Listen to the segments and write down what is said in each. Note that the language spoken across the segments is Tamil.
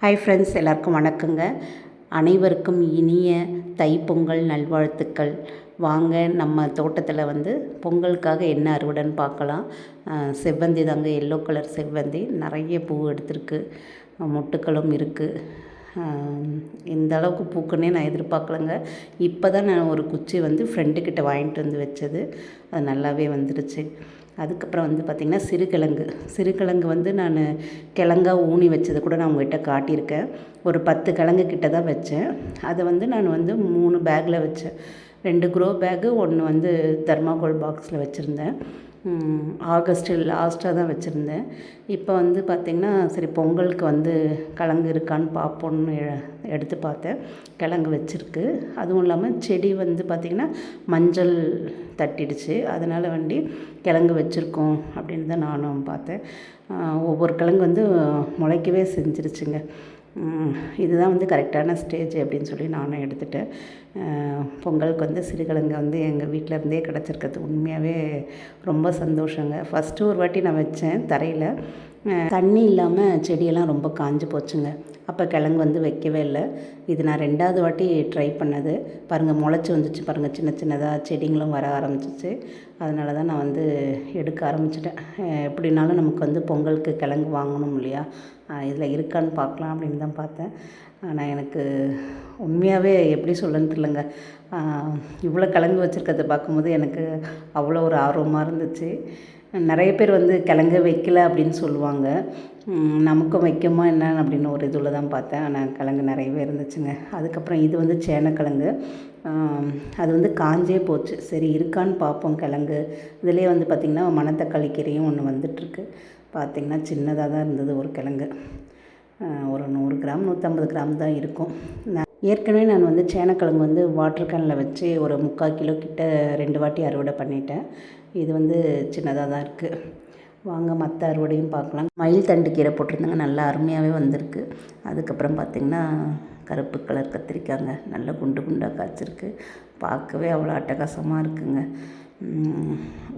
ஹாய் ஃப்ரெண்ட்ஸ் எல்லாருக்கும் வணக்கங்க. அனைவருக்கும் இனிய தைப்பொங்கல் நல்வாழ்த்துக்கள். வாங்க நம்ம தோட்டத்தில் வந்து பொங்கலுக்காக என்ன அறுவடைன்னு பார்க்கலாம். செவ்வந்தி தாங்க எல்லோ கலர் செவ்வந்தி. நிறைய பூ எடுத்திருக்கு. மொட்டுக்களும் இருக்குது இந்த அளவுக்கு பூக்குன்னே நான் எதிர்பார்க்கலங்க. இப்போ தான் நான் ஒரு குச்சி வந்து ஃப்ரெண்டுக்கிட்ட வாங்கிட்டு வந்து வச்சது. அது நல்லாவே வந்துருச்சு. அதுக்கப்புறம் வந்து பார்த்திங்கன்னா சிறுகிழங்கு. சிறுகிழங்கு வந்து நான் கிழங்கா ஊனி வச்சது கூட நான் உங்கள்கிட்ட காட்டியிருக்கேன். ஒரு பத்து கிழங்கு கிட்ட தான் வச்சேன். அதை வந்து நான் வந்து மூணு பேக்கில் வச்சேன். ரெண்டு க்ரோ பேக்கு ஒன்று வந்து தெர்மாகோல் பாக்ஸில் வச்சுருந்தேன். ஆகஸ்ட் லாஸ்ட்டாக தான் வச்சுருந்தேன். இப்போ வந்து பார்த்திங்கன்னா சரி பொங்கலுக்கு வந்து கிழங்கு இருக்கான்னு பார்ப்போன்னு எடுத்து பார்த்தேன். கிழங்கு வச்சுருக்கு. அதுவும் இல்லாமல் செடி வந்து பார்த்திங்கன்னா மஞ்சள் தட்டிடுச்சு. அதனால் வண்டி கிழங்கு வச்சுருக்கோம் அப்படின்னு தான் நானும் பார்த்தேன். ஒவ்வொரு கிழங்கு வந்து முளைக்கவே செஞ்சிருச்சுங்க. இதுதான் வந்து கரெக்டான ஸ்டேஜ் அப்படின்னு சொல்லி நானும் எடுத்துட்டேன். பொங்கலுக்கு வந்து சிறுகிழங்கு வந்து எங்கள் வீட்டில் இருந்தே கிடச்சிருக்கிறது. உண்மையாகவே ரொம்ப சந்தோஷங்க. ஃபஸ்ட்டு ஒரு வாட்டி நான் வச்சேன் தரையில். தண்ணி இல்லாமல் செடியெல்லாம் ரொம்ப காஞ்சு போச்சுங்க. அப்போ கிழங்கு வந்து வைக்கவே இல்லை. இது நான் ரெண்டாவது வாட்டி ட்ரை பண்ணது. பாருங்கள் முளைச்சி வந்துச்சு பாருங்கள் சின்ன சின்னதாக செடிங்களும் வர ஆரம்பிச்சிச்சு. அதனால தான் நான் வந்து எடுக்க ஆரம்பிச்சிட்டேன். எப்படினாலும் நமக்கு வந்து பொங்கலுக்கு கிழங்கு வாங்கணும் இல்லையா? இதில் இருக்கான்னு பார்க்கலாம் அப்படின்னு தான் பார்த்தேன். ஆனால் எனக்கு உண்மையாகவே எப்படி சொல்லன்னு தெரியலங்க. இவ்வளோ கிழங்கு வச்சுருக்கிறத பார்க்கும்போது எனக்கு அவ்வளோ ஒரு ஆர்வமாக இருந்துச்சு. நிறைய பேர் வந்து கிழங்கு வைக்கல அப்படின்னு சொல்லுவாங்க. நமக்கும் வைக்கமா என்ன அப்படின்னு ஒரு இதில் தான் பார்த்தேன். ஆனால் கிழங்கு நிறையவே இருந்துச்சுங்க. அதுக்கப்புறம் இது வந்து சேனக்கிழங்கு அது வந்து காஞ்சே போச்சு. சரி இருக்கான்னு பார்ப்போம் கிழங்கு. இதுலேயே வந்து பார்த்திங்கன்னா மணத்தக்காளி கீரையும் ஒன்று வந்துட்டுருக்கு. பார்த்திங்கன்னா சின்னதாக தான் இருந்தது ஒரு கிழங்கு. ஒரு நூறு கிராம் நூற்றம்பது கிராம் தான் இருக்கும். நான் ஏற்கனவே நான் வந்து சேனக்கிழங்கு வந்து வாட்டர் கேனில் வச்சு ஒரு முக்கால் கிலோ கிட்ட ரெண்டு வாட்டி அறுவடை பண்ணிட்டேன். இது வந்து சின்னதாக தான் இருக்குது வாங்க மற்ற அறுவடையும் பார்க்கலாம். மயில் தண்டு கீரை போட்டிருந்தாங்க. நல்லா அருமையாகவே வந்திருக்கு. அதுக்கப்புறம் பார்த்திங்கன்னா கருப்பு கலர் கத்திரிக்காங்க. நல்ல குண்டு குண்டாக காய்ச்சிருக்கு. பார்க்கவே அவ்வளோ அட்டகாசமாக இருக்குங்க.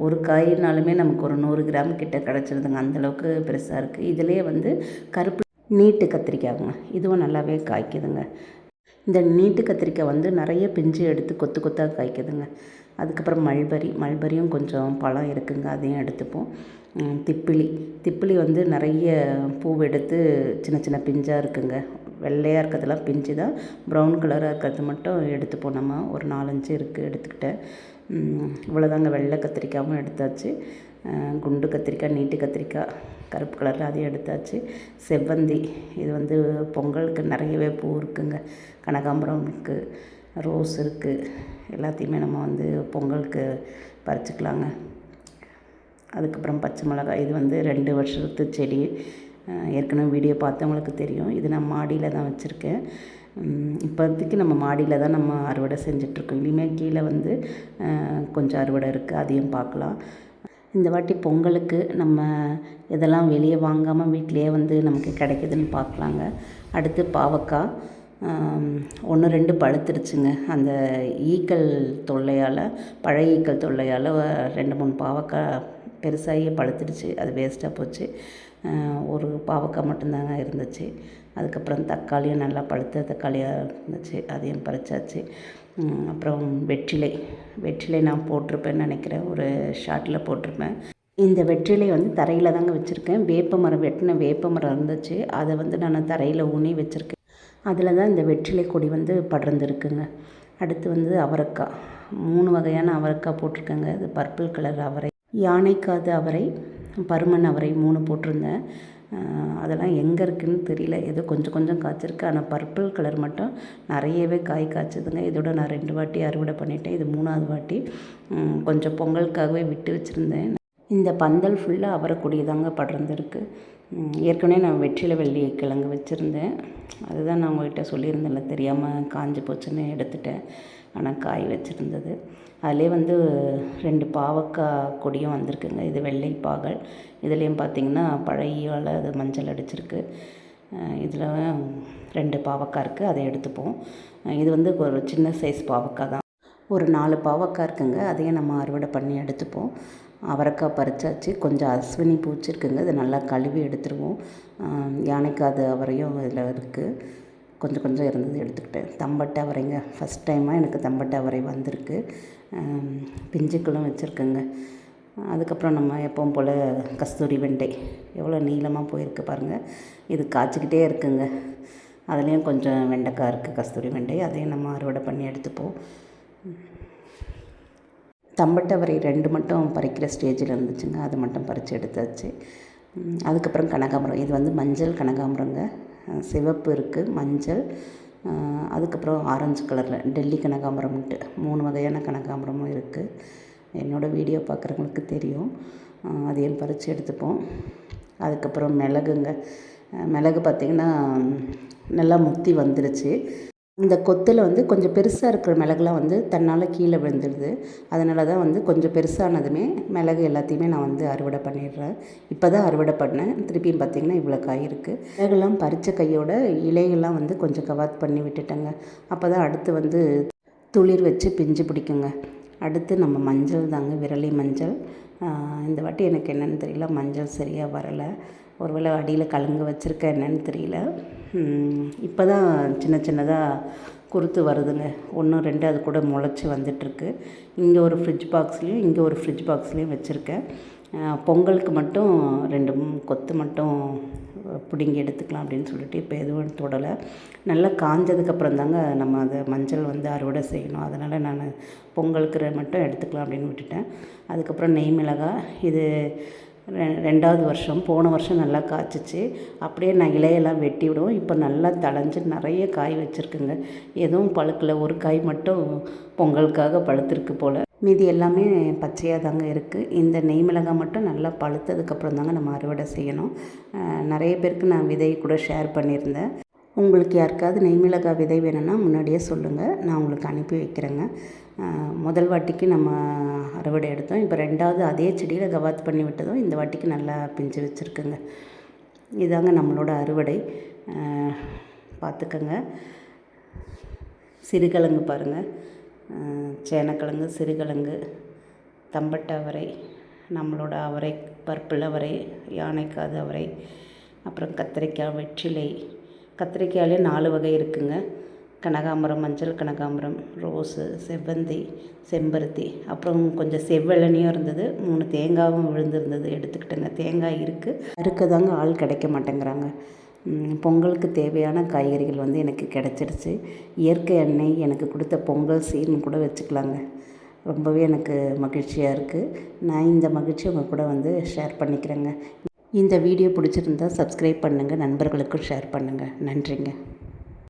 ஒரு காயினாலுமே நமக்கு ஒரு நூறு கிராம் கிட்ட கிடச்சிருதுங்க. அந்தளவுக்கு பெருசாக இருக்குது இதுலேயே வந்து கருப்பு நீட்டு கத்திரிக்காய்ங்க. இதுவும் நல்லாவே காய்க்குதுங்க. இந்த நீட்டு கத்திரிக்காய் வந்து நிறைய பிஞ்சு எடுத்து கொத்து கொத்தாக காய்க்குதுங்க. அதுக்கப்புறம் மல்பரி மல்பரியும் கொஞ்சம் பழம் இருக்குங்க அதையும் எடுத்துப்போம். திப்பிலி. திப்பிலி வந்து நிறைய பூவெடுத்து சின்ன சின்ன பிஞ்சாக இருக்குங்க. வெள்ளையாக இருக்கிறதெல்லாம் பிஞ்சு தான் ப்ரௌன் கலராக இருக்கிறது மட்டும் எடுத்துப்போம் நம்ம. ஒரு நாலஞ்சு இருக்குது எடுத்துக்கிட்டேன் இவ்வளோதாங்க வெள்ளை கத்திரிக்காயும் எடுத்தாச்சு. குண்டு கத்திரிக்காய் நீட்டு கத்திரிக்காய். கருப்பு கலரில் அதையும் எடுத்தாச்சு. செவ்வந்தி இது வந்து பொங்கலுக்கு நிறையவே பூ இருக்குங்க. கனகாம்பரம் இருக்குது ரோஸ் இருக்குது எல்லாத்தையுமே நம்ம வந்து பொங்கலுக்கு பறிச்சுக்கலாங்க. அதுக்கப்புறம் பச்சை மிளகாய் இது வந்து ரெண்டு வருஷத்து செடி. ஏற்கனவே வீடியோ பார்த்தவங்களுக்கு தெரியும். இது நான் மாடியில் தான் வச்சுருக்கேன். இப்போதைக்கு நம்ம மாடியில் தான் நம்ம அறுவடை செஞ்சிட்ருக்கோம் இனிமேல் கீழே வந்து கொஞ்சம் அறுவடை இருக்குது அதையும் பார்க்கலாம். இந்த வாட்டி பொங்கலுக்கு நம்ம இதெல்லாம் வெளியே வாங்காமல் வீட்டிலையே வந்து நமக்கு கிடைக்குதுன்னு பார்க்கலாங்க. அடுத்து பாவக்காய். ஒன்று ரெண்டு பழுத்துருச்சுங்க. அந்த ஈக்கள் தொல்லையால் பழைய ஈக்கள் தொல்லையால் ரெண்டு மூணு பாவக்காய் பெருசாகி பழுத்துடுச்சு. அது வேஸ்ட்டாக போச்சு. ஒரு பாவக்காய் மட்டும்தாங்க இருந்துச்சு. அதுக்கப்புறம் தக்காளியும் நல்லா பழுத்த தக்காளியாக இருந்துச்சு அதையும் பறிச்சாச்சு. அப்புறம் வெற்றிலை. வெற்றிலை நான் போட்டிருப்பேன்னு நினைக்கிறேன். ஒரு ஷார்ட்டில் போட்டிருப்பேன். இந்த வெற்றிலை வந்து தரையில் தாங்க வச்சுருக்கேன். வேப்ப மரம் வெட்டின வேப்ப மரம் இருந்துச்சு. அதை வந்து நான் தரையில் ஊனி வச்சுருக்கேன். அதில் தான் இந்த வெற்றிலை கொடி வந்து படர்ந்துருக்குங்க. அடுத்து வந்து அவரைக்காய். மூணு வகையான அவரைக்காய் போட்டிருக்கேங்க. இது பர்பிள் கலர் அவரை யானைக்காது அவரை பருமன் அவரை மூணு போட்டிருந்தேன். அதெல்லாம் எங்கே இருக்குதுன்னு தெரியல. ஏதோ கொஞ்சம் கொஞ்சம் காய்ச்சிருக்கு. ஆனால் பர்பிள் கலர் மட்டும் நிறையவே காய் காய்ச்சதுங்க. இதோட நான் ரெண்டு வாட்டி அறுவடை பண்ணிட்டேன். இது மூணாவது வாட்டி. கொஞ்சம் பொங்கலுக்காகவே விட்டு வச்சுருந்தேன். இந்த பந்தல் ஃபுல்லாக அவரைக்கொடி தாங்க படர்ந்துருக்கு. ஏற்கனவே நான் வெற்றில வெள்ளி கிழங்கு வச்சுருந்தேன். அதுதான் நான் உங்கள்கிட்ட சொல்லியிருந்தேன்ல தெரியாமல் காஞ்சி போச்சுன்னு எடுத்துட்டேன். ஆனால் காய் வச்சுருந்தது. அதிலே வந்து ரெண்டு பாவக்காய் கொடியும் வந்திருக்குங்க. இது வெள்ளை பாகல். இதுலேயும் பார்த்தீங்கன்னா பழையால் அது மஞ்சள் அடிச்சிருக்கு. இதில் ரெண்டு பாவக்காய் இருக்குது அதை எடுத்துப்போம். இது வந்து ஒரு சின்ன சைஸ் பாவக்காய் தான். ஒரு நாலு பாவக்காய் இருக்குங்க. அதையும் நம்ம அறுவடை பண்ணி எடுத்துப்போம். அவரைக்காய் பறிச்சாச்சு. கொஞ்சம் அஸ்வினி பூச்சி இருக்குங்க இதை நல்லா கழுவி எடுத்துருவோம். யானைக்காது அவரையும் இதில் இருக்குது கொஞ்சம் கொஞ்சம் இருந்தது எடுத்துக்கிட்டேன். தம்பட்டை அவரைங்க. ஃபஸ்ட் டைமாக எனக்கு தம்பட்டை அவரை வந்திருக்கு. பிஞ்சுக்களும் வச்சுருக்கேங்க. அதுக்கப்புறம் நம்ம எப்பவும் போல் கஸ்தூரி வெண்டை. எவ்வளோ நீளமாக போயிருக்கு பாருங்கள் இது காய்ச்சிக்கிட்டே இருக்குங்க. அதுலேயும் கொஞ்சம் வெண்டைக்காய் இருக்குது கஸ்தூரி வெண்டை. அதையும் நம்ம அறுவடை பண்ணி எடுத்துப்போம். தம்பட்டவரை ரெண்டு மட்டும் பறிக்கிற ஸ்டேஜில் இருந்துச்சுங்க. அது மட்டும் பறித்து எடுத்தாச்சு. அதுக்கப்புறம் கனகாம்பரம். இது வந்து மஞ்சள் கனகாம்பரங்க. சிவப்பு இருக்குது மஞ்சள். அதுக்கப்புறம் ஆரஞ்சு கலரில் டெல்லி கனகாம்பரம்ன்ட்டு மூணு வகையான கனகாம்பரமும் இருக்குது என்னோடய வீடியோ பார்க்குறவங்களுக்கு தெரியும். அதையும் பறித்து எடுத்துப்போம். அதுக்கப்புறம் மிளகுங்க. மிளகு பார்த்திங்கன்னா நல்லா முத்தி வந்துருச்சு. இந்த கொத்தில் வந்து கொஞ்சம் பெருசாக இருக்கிற மிளகுலாம் வந்து தன்னால் கீழே விழுந்துடுது அதனால தான் வந்து கொஞ்சம் பெருசானதுமே மிளகு எல்லாத்தையுமே நான் வந்து அறுவடை பண்ணிடுறேன். இப்போ தான் அறுவடை பண்ணேன். திருப்பியும் பார்த்திங்கன்னா இவ்வளோ காய் இருக்குது மிளகுலாம் பறித்த கையோட இலைகள்லாம் வந்து கொஞ்சம் கவாத் பண்ணி விட்டுட்டேங்க. அப்போ தான் அடுத்து வந்து துளிர் வச்சு பிஞ்சு பிடிக்குங்க. அடுத்து நம்ம மஞ்சள் தாங்க விரலி மஞ்சள். இந்த வாட்டி எனக்கு என்னென்னு தெரியல. மஞ்சள் சரியாக வரலை. ஒருவேளை அடியில் கலங்க வச்சுருக்கேன் என்னென்னு தெரியல. இப்போ தான் சின்ன சின்னதாக குருத்து வருதுங்க. ஒன்று ரெண்டு அது கூட முளைச்சி வந்துட்டுருக்கு. இங்கே ஒரு ஃப்ரிட்ஜ் பாக்ஸ்லேயும் இங்கே ஒரு ஃப்ரிட்ஜ் பாக்ஸ்லேயும் வச்சுருக்கேன். பொங்கலுக்கு மட்டும் ரெண்டு கொத்து மட்டும் பிடுங்கி எடுத்துக்கலாம் அப்படின்னு சொல்லிட்டு இப்போ எதுவும் தொடலை. நல்லா காஞ்சதுக்கப்புறம் தாங்க நம்ம அதை மஞ்சள் வந்து அறுவடை செய்யணும். அதனால் நான் பொங்கலுக்கு மட்டும் எடுத்துக்கலாம் அப்படின்னு விட்டுட்டேன். அதுக்கப்புறம் நெய் மிளகாய் இது ரெண்டாவது வருஷம் போன வருஷம் நல்லா காய்ச்சிச்சு. அப்படியே நான் இலையெல்லாம் வெட்டி விடுவோம். இப்போ நல்லா தழைஞ்சு நிறைய காய் வச்சுருக்குங்க. எதுவும் பழுக்கலை. ஒரு காய் மட்டும் பொங்கலுக்காக பழுத்திருக்கு போல். மீதி எல்லாமே பச்சையாக தாங்க இருக்குது இந்த நெய் மிளகாய் மட்டும் நல்லா பழுத்ததுக்கப்புறம் தாங்க நம்ம அறுவடை செய்யணும். நிறைய பேருக்கு நான் விதையை கூட ஷேர் பண்ணியிருந்தேன். உங்களுக்கு யாருக்காவது நெய்மிளகாய் விதை வேணும்னா முன்னாடியே சொல்லுங்கள் நான் உங்களுக்கு அனுப்பி வைக்கிறேங்க. முதல் வாட்டிக்கு நம்ம அறுவடை எடுத்தோம். இப்போ ரெண்டாவது அதே செடியில் கவாத் பண்ணி விட்டதும் இந்த வாட்டிக்கு நல்லா பிஞ்சு வச்சுருக்குங்க. இதாங்க நம்மளோட அறுவடை. பார்த்துக்கங்க. சிறுகிழங்கு பாருங்கள் சேனக்கிழங்கு சிறுகிழங்கு தம்பட்டை அவரை நம்மளோட அவரை பர்பிள் அவரை யானைக்காது அவரை அப்புறம் கத்திரிக்காய் வெற்றிலை கத்திரிக்காயிலே நாலு வகை இருக்குங்க. கனகாம்பரம் மஞ்சள் கனகாம்பரம் ரோஸு செவ்வந்தி செம்பருத்தி. அப்புறம் கொஞ்சம் செவ்வெளனியும் இருந்தது. மூணு தேங்காயும் விழுந்திருந்தது. எடுத்துக்கிட்டேங்க. தேங்காய் இருக்குது அறுக்க தாங்க ஆள் கிடைக்க மாட்டேங்கிறாங்க. பொங்கலுக்கு தேவையான காய்கறிகள் வந்து எனக்கு கிடச்சிருச்சு. இயற்கை எண்ணெய் எனக்கு கொடுத்த பொங்கல் சீர்னு கூட வச்சுக்கலாங்க. ரொம்பவே எனக்கு மகிழ்ச்சியாக இருக்குது நான் இந்த மகிழ்ச்சி உங்கள் கூட வந்து ஷேர் பண்ணிக்கிறேங்க. இந்த வீடியோ பிடிச்சிருந்தா சப்ஸ்கிரைப் பண்ணுங்கள் நண்பர்களுக்கும் ஷேர் பண்ணுங்கள் நன்றிங்க.